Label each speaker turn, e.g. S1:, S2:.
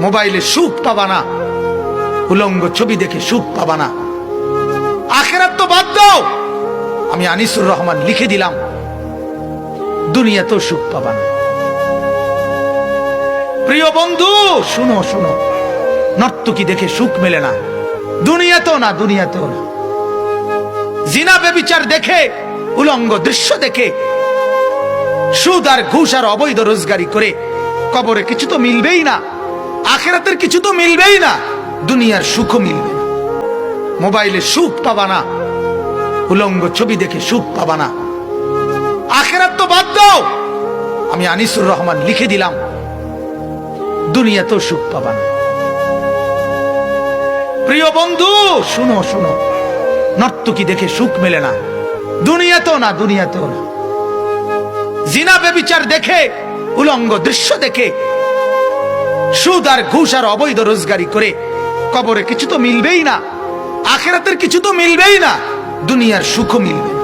S1: মোবাইলে সুখ পাবা না। উলঙ্গ ছবি দেখে সুখ পাবা না। আখেরাত তো বাদ দাও। আমি আনিসুর রহমান লিখে দিলাম। দুনিয়াতেও সুখ পাবা না। প্রিয় বন্ধু, শুনো শুনো। নর্তকী দেখে সুখ মেলে না। দুনিয়াতেও না দুনিয়াতেও না। জিনা বেবিচার দেখে, উলঙ্গ দৃশ্য দেখে, সুদ আর ঘুষ আর অবৈধ রোজগারি করে কবরে কিছু তো মিলবেই না। আখেরাতের কিছু তো মিলবেই না। দুনিয়ার সুখও মিলবে। মোবাইলে সুখ পাবা না। উলঙ্গ ছবি দেখে সুখ পাবা না। আখেরাত তো বাদ দাও। আমি আনিসুর রহমান লিখে দিলাম। দুনিয়াতেও সুখ পাবা না। প্রিয় বন্ধু, শুনো শুনো। নর্তকী দেখে সুখ মেলে না। দুনিয়াতেও না দুনিয়াতেও না। জিনা বেবিচার দেখে, উলঙ্গ দৃশ্য দেখে সুদ আর ঘুষ আর অবৈধ রোজগারি করে কবরে কিছু তো মিলবেই না, আখেরাতের কিছু তো মিলবেই না, দুনিয়ার সুখও মিলবে।